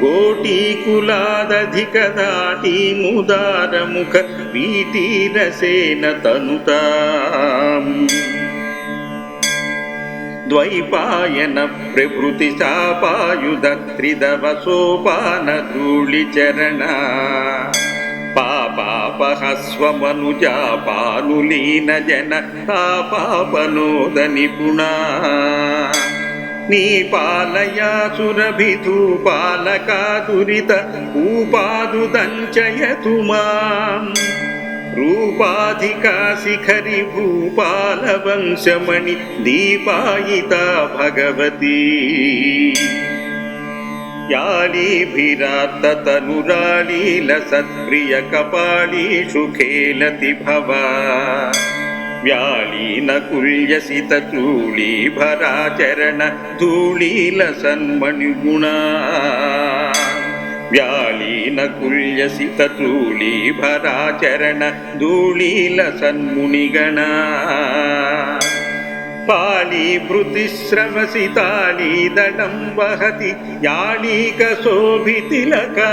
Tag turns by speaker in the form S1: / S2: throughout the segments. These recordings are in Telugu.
S1: కోటీకరంజిత దాటి ముదారముఖ వీటీరసేన తనుతాం. ద్వైపాయన ప్రభృతి చాపాయుధ త్రిదవ సోపాన ధూళిచరణ పాపాపహస్వమనుజాపానులీన జన తాపాపనోద నిపుణా. నీ పాలయా సురభిధూ పాలకాదురిత ఊపాదుదంచయతు మాం. రూపాధికా శిఖరి భూపాల వంశమణి దీపాయిత భగవతి. యాళీభిరాత్తనురాళీల సత్ప్రియ కపాళీషు ఖేలతి భవ. వ్యాళీన కుల్యసిత చూళీభరాచరణ ధూళీల సన్మణిగుణా వ్యాళీన కుల్యసిత చూళీభరాచరణ ధూళీల సన్మునిగణ పాళీ సన్మునిగణా పాళీభృతిశ్రవసితాళీదళం వహతి యాళీక శోభితిలకా.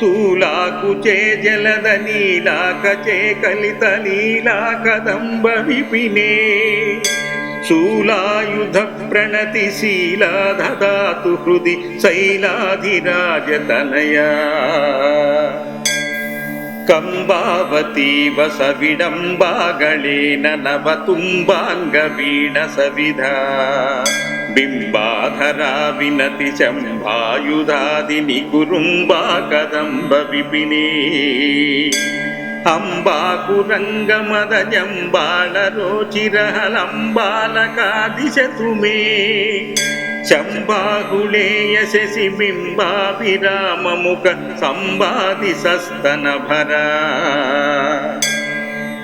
S1: స్థూలాకు చే జలద నీలాక చే కలిత నీలాకదంబ విపినే. శూలాయుధ ప్రణతి శీలా హృది శైలాధిరాజతనయా కంబావతీవ సవిడంబాగళేన నవతుంబాంగ వీణ సవిధ. బింబాధరా వినతి శంభాయుధాది నికురుంబా కదంబ విపినే అంబాకురంగమద జంబాళ రోచిరహలంబాలకాదిశతు మే చంబాహుళేయ శశి బింబాభిరామముఖ సంబాది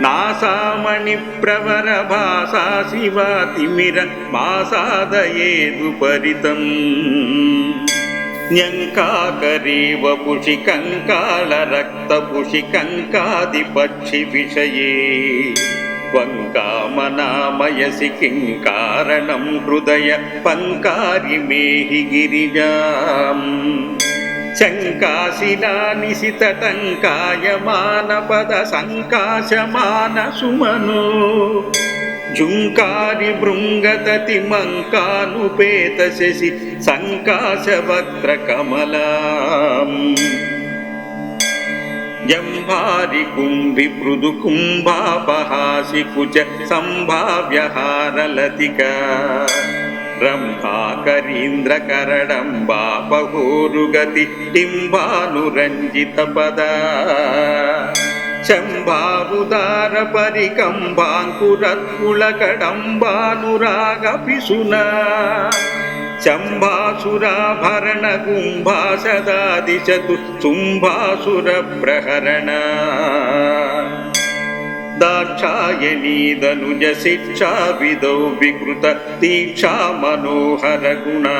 S1: సుమనో వాసా విపంచీకృత రాసా విధూయ మధుమాసారవింద మధురా కాసార సూనతతి భీసా విరామతను రాసార సీత కరుణా నాసామణి ప్రవర భాసా శివా తిమిర మాసాదయేదు పరితం న్యంకాకరీవ పుషి కంకాళ రక్త పుషి కంకాది పక్షి విషయే వంకామనామయసి కిం కారణం పద సంకాశమాన సుమను జుంకారి భృంగతతి మంకానుపేత శశి సంకాశవక్త్ర కమలాం జంభారి కుంభి మృదు కుంభాపహాసి కుచ సంభావ్యహారలతిక రంభాకరీంద్ర కరడంబాపహోరుగతి టింబానురంజిత పద శంభావుదార పరికంబాంకురత్కుళకడంబానురాగపిశున శంభాసురాభరణ కుంభా సదా దిశతు శుంభాసుర ప్రహరణ దాక్షాయణీదనుజ శిక్షా విదౌ వికృత దీక్షా మనోహర గుణా.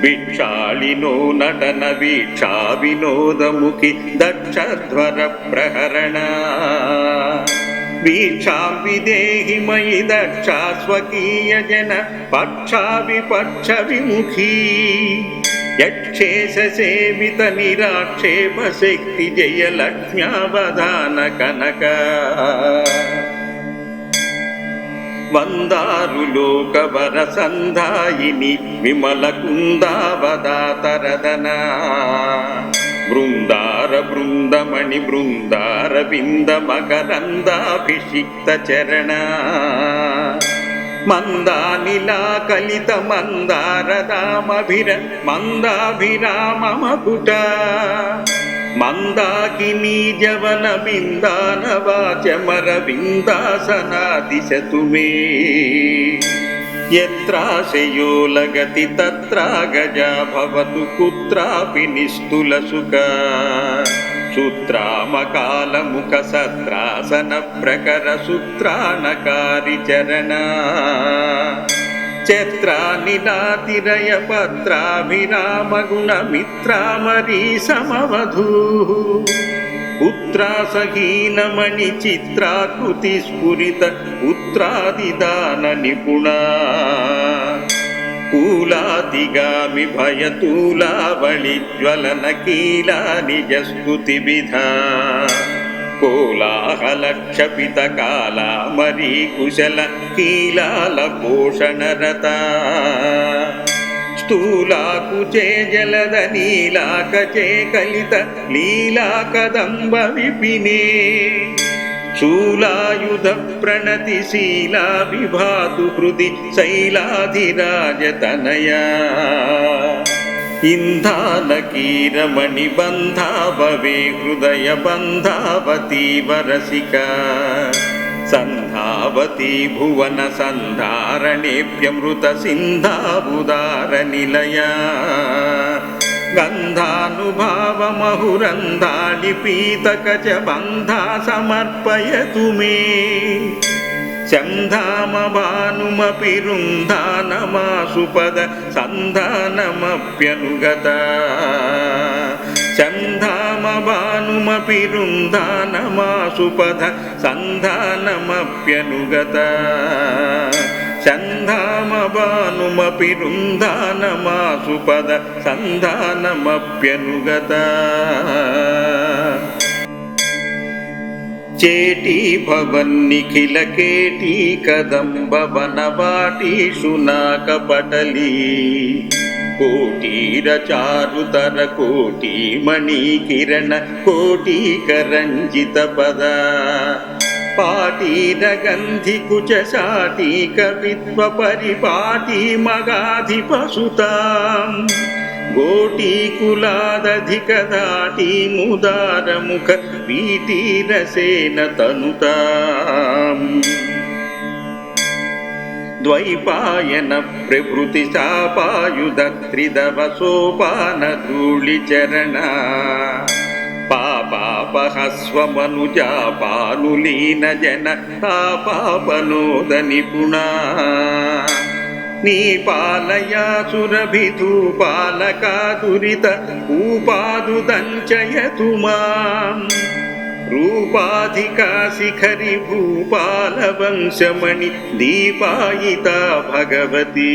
S1: భిక్షాళినో నటన వీక్షా వినోదముఖి దక్షధ్వర ప్రహరణ. వీక్షాం విదేహి మయి దక్షా స్వకీయ జన పక్షా నిరాక్షేప శక్తి జయలక్ష్మ్యావధాన కనక. వందారు లోకవర సంధాయిని విమల కుందావదాతరదన. బృందార బృందమణి బృందార వింద మకరందాభిషిక్త చరణ. మందానిలా కలిత మందారదామభిర మందాభిరామకుట మందాకినీ జవన బిందాన వాచమర బిందాసనాదిశతు మే యత్రాశయో లగతి తత్రా గజా భవతు కుత్రాపి నిస్తుల సుఖ. సూత్రామకాలముఖ సత్రాసన ప్రకర సూత్రానకారి చరణ. చత్రానిలాతిరయ పత్రాభిరామ సమవధూ పుత్రాసహీనమణి చిత్రాకృతి స్ఫురిత ఉత్రాదిదాన నిపుణా కూలాదిగామి భయతూలావళి జ్వలన కీలా నిజ స్తుతి విధా కోలాహలక్షపిత కాలా మరీ కుశల కీలాల పోషణరత స్థూలాకుచే జలద నీలాకచే కలిత లీలా కదంబ విపినే. शूलायुधप्रणतिशीला विभातु हृदि शैलाधिराजतनया। इन्धानकीरमणिबन्धा भवे हृदयबन्धावती वरसिका सन्धावती भुवनसन्धारणेऽप्यमृतसिन्धाबुदारनिलया వరసిక సంధావతి భువన సంధారణేప్యమృత సింధాబుదార నిలయా గంధానుభావమహురంధాళి పీతకచ బంధా సంధామభానుమపి మే శంధామ సంధానమప్యనుగత చంధామ భానుమపి రుంధానమాసుపద చేటీ భవన్నిఖిల కేటీ కదంబ వనవాటీషు నాకపటలీ. కోటీర చారుతర కోటీ మణి కోటీకరంజిత పద పాటీర గంధి కుచ శాటీక విద్వ పరిపాటి మగాధిపసుతాం గోటీకులాదధిక దాటి ముదార ముఖ వీటీరసేన తనుతాం ద్వైపాయన ప్రభృతి చాపాయుధ త్రిదవ సోపాన ధూళి పాపాపహస్వమనుజా పాపాపహస్వమనుజాపానులీన జన తాపాపనోద నిపుణా నీ పాలయాసురభిధూపాలకాదురిత ఊపాదుదంచయతు మాం రూపాధికా శిఖరి భూపాల వంశమణి దీపాయిత భగవతీ.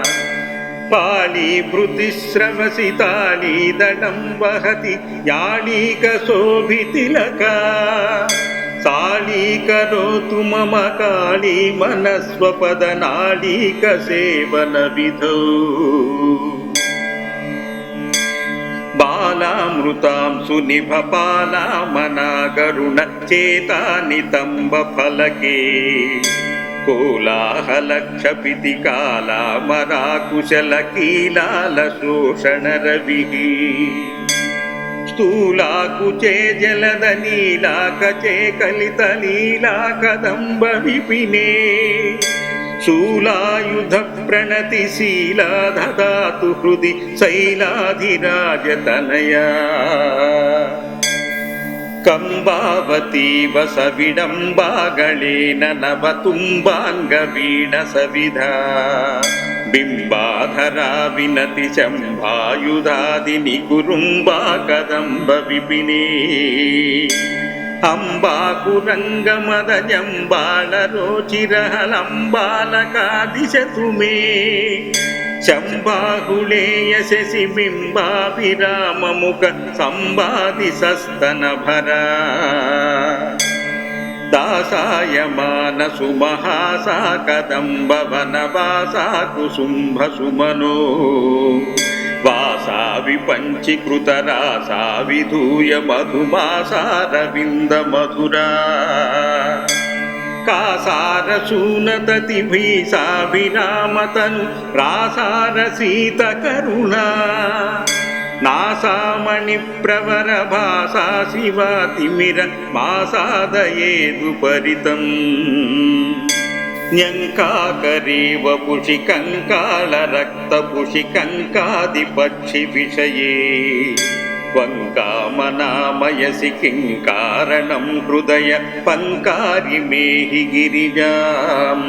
S1: వ్యాళీన కుల్యసిత చూళీభరాచరణ ధూళీల సన్మణిగుణా వ్యాళీన కుల్యసిత చూళీభరాచరణ ధూళీల సన్మునిగణా పాళీభృతిశ్రవసితాళీదళం వహతి యాళీక శోభితిలకా సాళీకరోతు మమ కాళీ మనస్వపద నాళీక సేవన విధౌ. బాలామృతాం సునిభ పాలామనాగరుణ చేతానితంబ ఫలకే. కోలాహలక్షపితి కాలామరాకుశల కీలాల శోషణ రవి స్థూలాకుచే జలద నీలాకచే కలిత లీలా కదంబ విపినే శూలాయుధ ప్రణతి శీలా దదాతు హృది శైలాధిరాజతనయా ಕಂಬಾವತೀವ ಸವಿಡಂಬಾಗಳೇನ ನವ ತುಂಬಾಂಗವೀಣ ಸವಿಧ ಬಿಂಬಾಧರ ವಿನತಿ ಶಂಭಾಯುಧಾದಿನಿ ಕುರುಂಬಾ ಕದಂಬ ವಿಪಿನೇ ಅಂಬಾಕುರಂಗಮದ ಜಂಬಾಳ ರೋಚಿರಹಲಂಬಾಲಕಾದಿಶತು ಮೇ ಶಂಬಾಹುಳೇಯ ಶಶಿ ಬಿಂಬಾಭಿರಾಮ ಮುಖ ಸಂವಾದಿ ಸಸ್ತನ ಭರ ದಾಸಾಯಮಾನ ಸುಮಹಾಸಾ ಕದಂಬ ವನವಾಸಾ ಕುಸುಂಭ ಸುಮನೋ కాసారశూనతతిభీసా విరామతను రాసార సీత కరుణా నాసామణి ప్రవర భాసా శివ తిమిర మాసాదయేదు పరితం. న్యంకాకరీవ పుషి కంకాది పక్షి విషయే. त्वङ्कामनामयसि किं कारणं हृदय पङ्कारि मेहि गिरिजाम्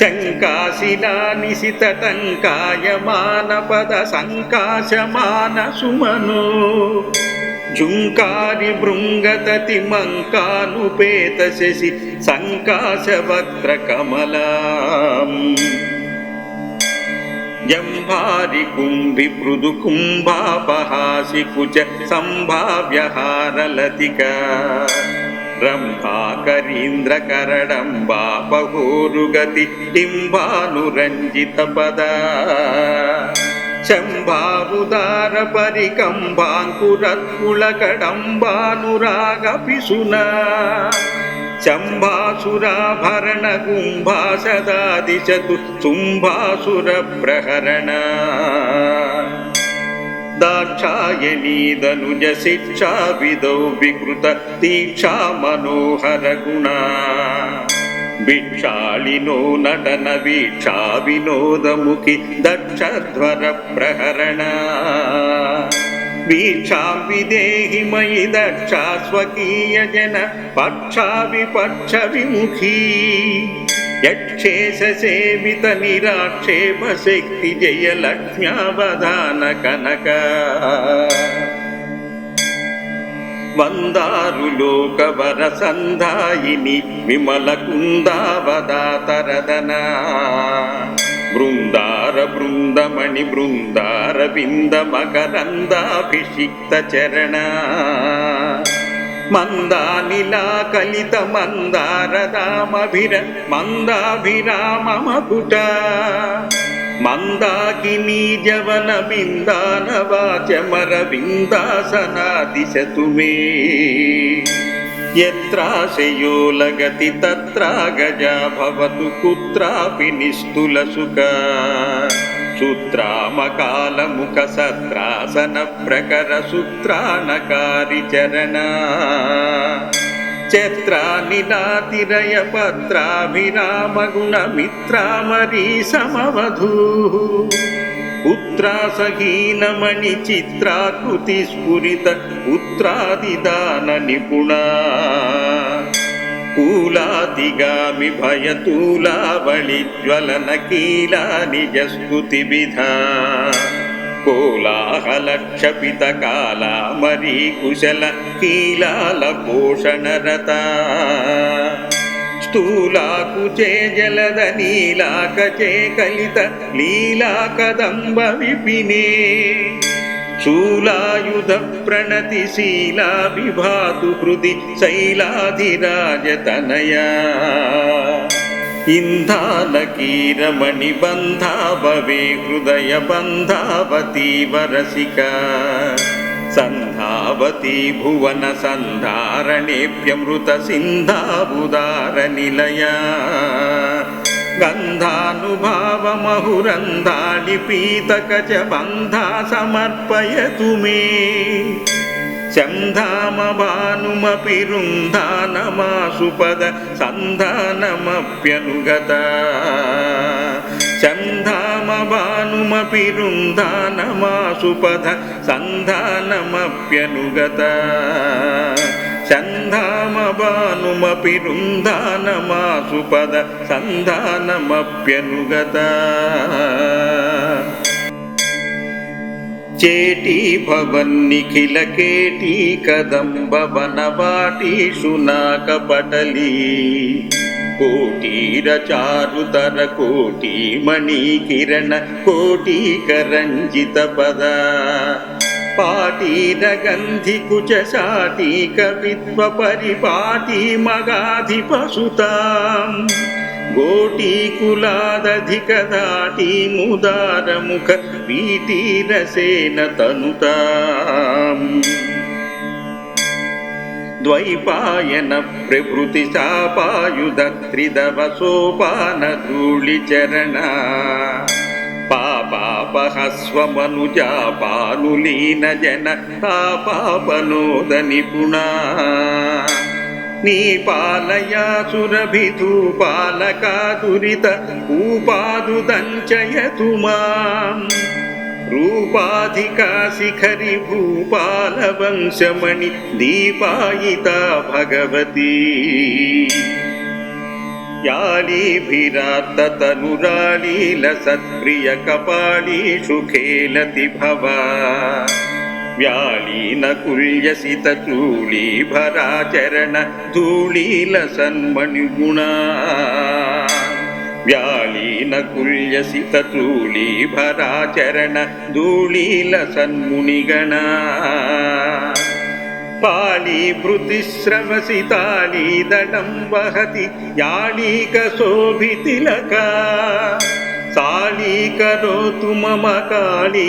S1: शङ्काशिलानिशितटङ्कायमानपदसङ्काशमानसुमनो झुङ्कारि भृङ्गततिमङ्कानुपेतशशि सङ्काशवक्त्रकमलाम् జంభారి కుంభి మృదు కుంభాపహాసి కుచ సంభావ్యహారలతిక రంభాకరీంద్ర బహోరుగతి డింబానురంజిత పద శంభారుదార పరికంబాంకురత్కుళకడంబానురాగ పిసునా శంభాసురాభరణ గుంభాసదాదిశతు చుంభాసుర ప్రహరణ దాక్షాయణీదనుజ శిక్షా విదౌ వికృత దీక్షా మనోహర గుణా భిక్షాళినో నటన వీక్షా వినోదముఖి దక్షధ్వర ప్రహరణ వీక్షాం విదేహి మయి దక్ష స్వకీయ జన పక్షా విపక్ష విముఖీ యక్షేష సేవిత నిరాక్షేప శక్తి జయ లక్ష్మ్యావధాన కనక వందారు వందారులోకవర సంధాయిని విమల కుందావదాతరదనా బృందార బృందమణి బృందార బింద మకరందాభిషిక్త చరణ. మందానిలా కలిత మందారదామభిర మందాభిరామమకుట. మందాకినీ జవన బిందాన వాచమర బిందాసనాదిశతు మే యత్రాశయో లగతి తత్రా గజా భవతు కుత్రాపి నిస్తుల సుఖ సూత్రామకాలముఖ సత్రాసన ప్రకర సూత్రానకారి ఉత్రాసహీనమణి చిత్రాకృతి స్ఫురిత ఉత్రాదిదాన నిపుణ. కూలాదిగామి భయతూలావళి జ్వలన కీలా నిజస్ఫుతి విధ కోలాహలక్షపిత కాలా మరీ కుశల కీలాల పోషణరత స్థూలాకు స్థూలాకుచే జలద నీలాకచే కలిత లీలా కదంబ విపినే. శూలాయుధ ప్రణతి శీలా విభాతు హృది శైలాధిరాజతనయా ఇంధాలకీరమణి బంధావే హృదయ బంధావతీవ రసికా సంధావతి భువన సంధారణేభ్యమృత సింధాబుదార నిలయా గంధానుభావమహురంధాళి పీతకచ బంధా సమర్పయతు మే. శంధామభానుమపి రుంధానమాసుపద సంధానమప్యనుగత. చంధామ భానుమపి రుందానమాసుపథ సంధానమప్యనుగత. చందామ భానుమపి సంధానమప్యనుగత. చేటీ భవన్నిఖిల కేటీ కదంబ వనవాటీషు నాకపటలీ పటలీ కోటీర చారుతర కోటి మణి కిరణ కోటీకరంజిత పద. పాటీర గంధి కుచ శాటీ కవిత్వ పరిపాటి మగాధి మగాధిపసుతాం గోటీకులాదధిక దాటి ముదారముఖ వీటీరసేన తనుతాం. ద్వైపాయన ప్రభృతి శాపాయుధ త్రిదవ సోపాన ధూళిచరణ పాపాపహస్వమనుజాపానులీన జన తాపాపనోద నిపుణా నీ పాలయా సురభిధూపాలకా దురిత ఊపాదుదంచయతు మాం रूपाधिका शिखरि भूपालवंशमणि दीपायिता भगवती। यालीभिरार्ततनुरालीलसत्प्रियकपाली सुखेलति भवा। व्यालीनकुल्यसितचूलीभराचरणधूलीलसन्मणिगुणा। ఖేలతి భవా వ్యాళీన కుల్యసిత చూళీభరాచరణ ధూళీల సన్మణిగుణా వ్యాళీన కుల్యసిత చూళీభరాచరణ ధూళీల సన్మునిగణా పాళీభృతిశ్రవసితాళీదళం వహతి యాళీక శోభితిలకా సాళీకరోతు మమ కాళీ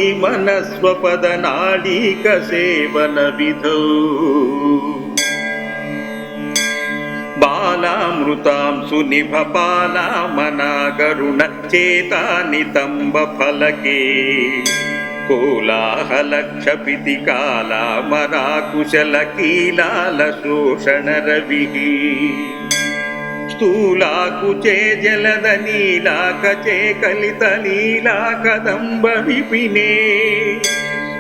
S1: మనస్వపద నాళీక సేవన చేతానితంబ ఫలకే కోలాహలక్షపితి కాలామరాకుశల కీలాల శోషణ రవి స్థూలాకుచే జలద నీలాకచే కలిత నీలాకదంబ విపినే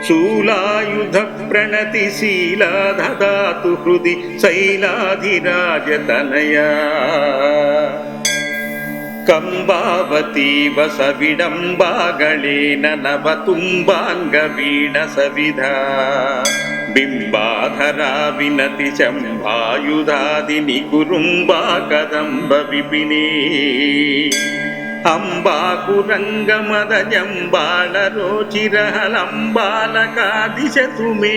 S1: శూలాయుధ ప్రణతి శీలా దదాతు హృది శైలాధిరాజతనయా కంబావతీవ సవిడంబాగళేన నవతుంబాంగవీణ సవిధా బింబాధరా వినతి శంభాయుధాదిని కురుంబా కదంబ విపినే అంబాకురంగమద జంబాళ రోచిరహలంబాలకాదిశతు మే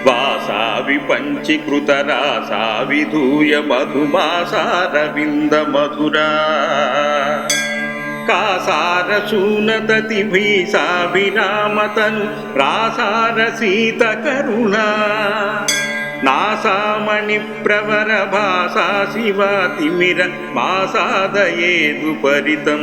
S1: శంబాహుళేయ శశి వాసా విపంచీకృత రాసా విధూయ మధుమాసారవింద మధురా కాసారసూనదతి భీసాభిరామతను ప్రాసార సీత కరుణా. నాసామణి ప్రవర భాసా శివాతిమిర మాసాదయేదు పరితం.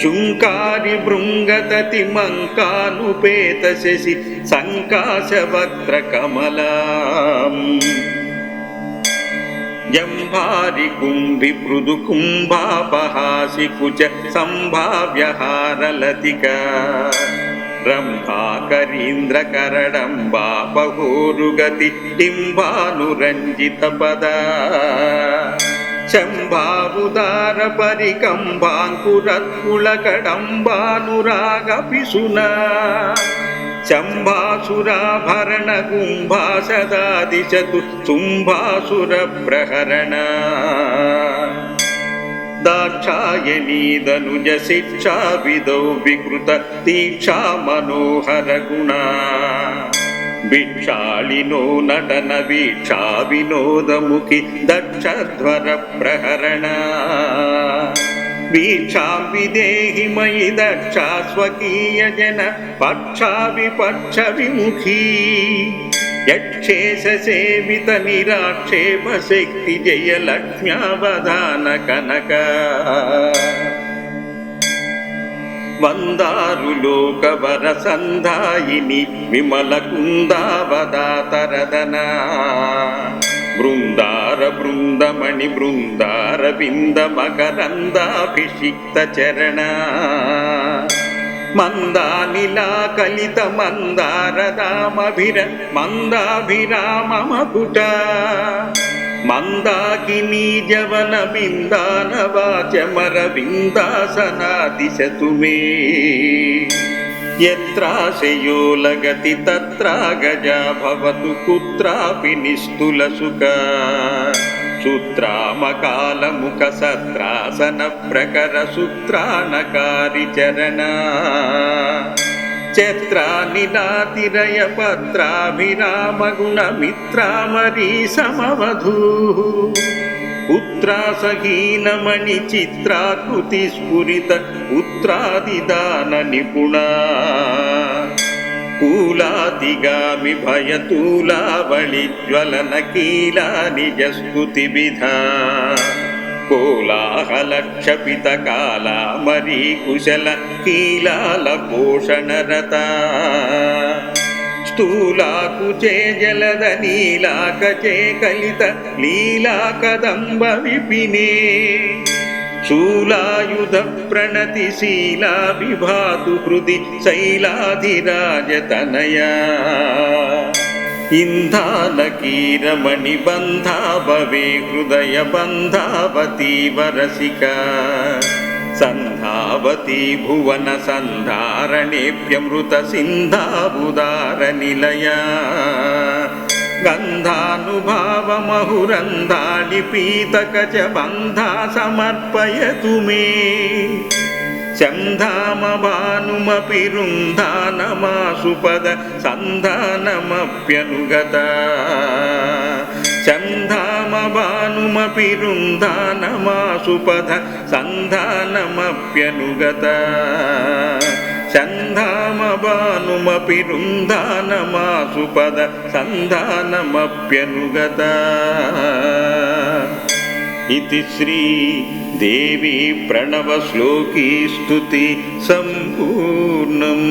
S1: పంకారి మేహి గిరిజాం శంకాశిలానిశితటంకాయమాన పద సంకాశమాన సుమనో జుంకారి భృంగదతి మంకానుపేత శశి సంకాశవక్త్ర కమలాం జంభారి కుంభి మృదు కుంభాపహాసి శంభావుదార పరికంబాంకురత్కుల శంభాసురాభరణ గుంభాసదాదిశతు తుంభాసుర ప్రహరణ. దాక్షాయణీదనుజ శిక్షా విదౌ వికృత దీక్షా మనోహర గుణా. భిక్షాళినో నటన వీక్షా వినోదముఖి దక్షధ్వర ప్రహరణ వీక్షాం విదేహి మయి దక్షా స్వకీయ జన పక్షా విపక్ష విముఖీ సంధాయిని విమల కుందావదాతరదనా బృందార బృందమణి బృందార బింద మకరందాభిషిక్త చరణ. మందానిలా కలిత మందారదామభిర మందాభిరామమకుట. మందాకినీ జవన బిందాన వాచమర బిందాసనాదిశతు మే యత్రాశయో లగతి తత్రా గజా భవతు కుత్రాపి నిస్తుల సుఖ సూత్రామకాలముఖ సత్రాసన ప్రకర సూత్రాణకారి చరణ చత్రానిలాతిరయ పత్రాభిరామ గుణ సమవధూ పుత్రాసహీనమణి చిత్రాకృతి స్ఫురిత ఉత్రాదిదాన నిపుణా కూలాదిగామి భయతూలావళి జ్వలన కీలా నిజ విధా కోలాహలక్షపిత కాలా మరీ కుశల కీలాల పోషణరత స్థూలాకుచే జలద నీలాకచే కలిత లీలా కదంబ విపినే. శూలాయుధ ప్రణతి శీలా విభాతు హృది శైలాధిరాజతనయా ఇంధాలకీరమణి బంధా భవే హృదయ బంధావతీ వరసిక సంధావతి భువన సంధారణేభ్యమృత సింధాబుదార నిలయ గంధానుభావమహురంధాళి పీతకచ బంధా సమర్పయతు మే శంధామ భానుమపి రుంధానమాసుపద సంధానమప్యనుగత శంధామ భానుమపి రుంధానమాసుపద సంధానమప్యనుగత సంధామ భానుమపి రుంధానమాసుపద సంధానమప్యనుగత इति श्री देवी प्रणवश्लोकी स्तुति सम्पूर्णम्